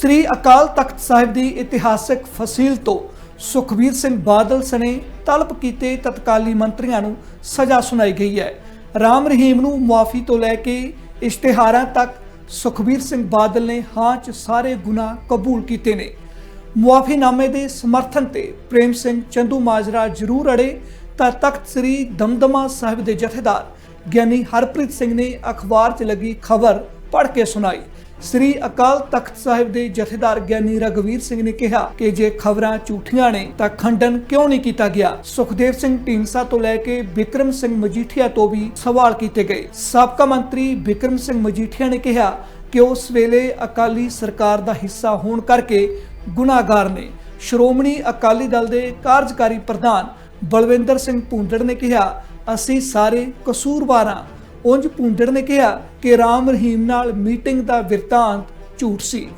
ਸ੍ਰੀ ਅਕਾਲ ਤਖਤ ਸਾਹਿਬ ਦੀ ਇਤਿਹਾਸਕ ਫਸੀਲ ਤੋਂ ਸੁਖਬੀਰ ਸਿੰਘ ਬਾਦਲ ਸਣੇ ਤਲਬ ਕੀਤੇ ਤਤਕਾਲੀ ਮੰਤਰੀਆਂ ਨੂੰ ਸਜ਼ਾ ਸੁਣਾਈ ਗਈ ਹੈ। ਰਾਮ ਰਹੀਮ ਨੂੰ ਮੁਆਫੀ ਤੋਂ ਲੈ ਕੇ ਇਸ਼ਤਿਹਾਰਾਂ ਤੱਕ ਸੁਖਬੀਰ ਸਿੰਘ ਬਾਦਲ ਨੇ ਹਾਂ 'ਚ ਸਾਰੇ ਗੁਨਾਹ ਕਬੂਲ ਕੀਤੇ ਨੇ। ਮੁਆਫੀਨਾਮੇ ਦੇ ਸਮਰਥਨ ਤੇ ਪ੍ਰੇਮ ਸਿੰਘ ਚੰਦੂ ਮਾਜਰਾ ਜ਼ਰੂਰ ਅੜੇ ਤਾਂ ਤਖਤ ਸ੍ਰੀ ਦਮਦਮਾ ਸਾਹਿਬ ਦੇ ਜਥੇਦਾਰ ਗਿਆਨੀ ਹਰਪ੍ਰੀਤ ਸਿੰਘ ਨੇ ਅਖਬਾਰ 'ਚ ਲੱਗੀ ਖਬਰ ਪੜ੍ਹ ਕੇ ਸੁਣਾਈ। ਸ੍ਰੀ ਅਕਾਲ ਤਖਤ ਸਾਹਿਬ ਦੇ ਜਥੇਦਾਰ ਗਿਆਨੀ ਰਗਵੀਰ ਸਿੰਘ ਨੇ ਕਿਹਾ ਕਿ ਜੇ ਖਬਰਾਂ ਝੂਠੀਆਂ ਨੇ ਤਾਂ ਖੰਡਨ ਕਿਉਂ ਨਹੀਂ ਕੀਤਾ ਗਿਆ? ਸੁਖਦੇਵ ਸਿੰਘ ਢੀਂਡਸਾ ਤੋਂ ਲੈ ਕੇ ਵਿਕਰਮ ਸਿੰਘ ਮਜੀਠੀਆ ਤੋਂ ਵੀ ਸਵਾਲ ਕੀਤੇ ਗਏ। ਸਾਬਕਾ ਮੰਤਰੀ ਵਿਕਰਮ ਸਿੰਘ ਮਜੀਠੀਆ ਨੇ ਕਿਹਾ ਕਿ ਉਸ ਵੇਲੇ ਅਕਾਲੀ ਸਰਕਾਰ ਦਾ ਹਿੱਸਾ ਹੋਣ ਕਰਕੇ ਗੁਨਾਹਗਾਰ ਨੇ। ਸ਼੍ਰੋਮਣੀ ਅਕਾਲੀ ਦਲ ਦੇ ਕਾਰਜਕਾਰੀ ਪ੍ਰਧਾਨ ਬਲਵਿੰਦਰ ਸਿੰਘ ਭੁੰਦੜ ਨੇ ਕਿਹਾ, ਅਸੀਂ ਸਾਰੇ ਕਸੂਰਵਾਰਾਂ ਉਂਝ ਭੁੰਦੜ ਨੇ ਕਿਹਾ ਕਿ ਰਾਮ ਰਹੀਮ ਨਾਲ ਮੀਟਿੰਗ ਦਾ ਵਿਰਤਾਂਤ ਝੂਠ ਸੀ।